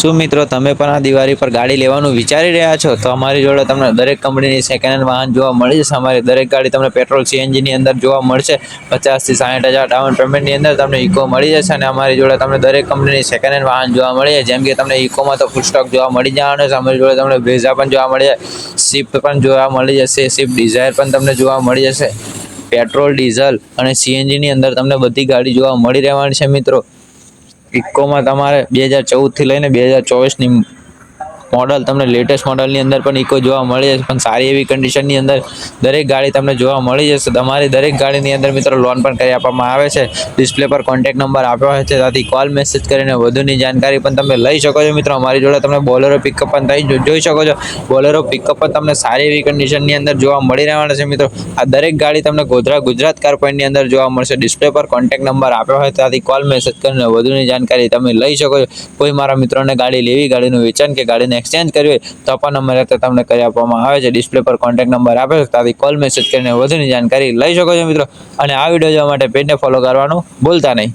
શું મિત્રો, તમે પણ આ દિવાળી પર ગાડી લેવાનું વિચારી રહ્યા છો? તો અમારી જોડે તમને દરેક કંપનીની સેકન્ડ હેન્ડ વાહન જોવા મળી જશે. અમારી દરેક ગાડી તમને પેટ્રોલ સીએનજી ની અંદર જોવા મળશે. પચાસથી સાઠ હજાર ડાઉન પેમેન્ટની અંદર તમને ઇકો મળી જશે અને અમારી જોડે તમને દરેક કંપનીની સેકન્ડ હેન્ડ વાહન જોવા મળી જાય. જેમ કે તમને ઇકોમાં તો ફૂલ સ્ટોક જોવા મળી જવાનો છે. અમારી જોડે તમને બ્રેઝા પણ જોવા મળી જાય. સ્વિફ્ટ પણ જોવા મળી જશે. સ્વિફ્ટ ડિઝાયર પણ તમને જોવા મળી જશે. પેટ્રોલ ડીઝલ અને સીએનજીની અંદર તમને બધી ગાડી જોવા મળી રહેવાની છે મિત્રો. ઇકોમાં તમારે બે હજાર ચૌદથી લઈને બે હજાર ચોવીસની મોડલ તમને લેટેસ્ટ મોડલની અંદર પણ ઇકો જોવા મળી જશે પણ સારી એવી કન્ડિશનની અંદર દરેક ગાડી તમને જોવા મળી જશે. તમારી દરેક ગાડીની અંદર મિત્રો લોન પણ કરી આપવામાં આવે છે. ડિસ્પ્લે પર કોન્ટેક્ટ નંબર આપ્યો હોય છે. ત્યાંથી કોલ મેસેજ કરીને વધુની જાણકારી પણ તમે લઈ શકો છો મિત્રો. અમારી જોડે તમે બોલેરો પિકઅપ પણ થઈ જોઈ શકો છો. બોલેરો પિકઅપ પણ તમને સારી એવી કન્ડિશનની અંદર જોવા મળી રહેવાના છે મિત્રો. આ દરેક ગાડી તમને ગોધરા ગુજરાત કાર પોઈન્ટની અંદર જોવા મળશે. ડિસ્પ્લે પર કોન્ટેક્ટ નંબર આપ્યો હોય ત્યાંથી કોલ મેસેજ કરીને વધુની જાણકારી તમે લઈ શકો છો. કોઈ મારા મિત્રોને ગાડી લેવી, ગાડીનું વેચાણ કે ગાડીને એક્સચેન્જ કરવી હોય તો પણ નંબર તમને કરી આપવામાં આવે છે. ડિસ્પ્લે પર કોન્ટેક્ટ નંબર આપે છે. ત્યાંથી કોલ મેસેજ કરીને વધુની જાણકારી લઈ શકો છો મિત્રો. અને આ વીડિયો જોવા માટે પેજને ફોલો કરવાનું ભૂલતા નહીં.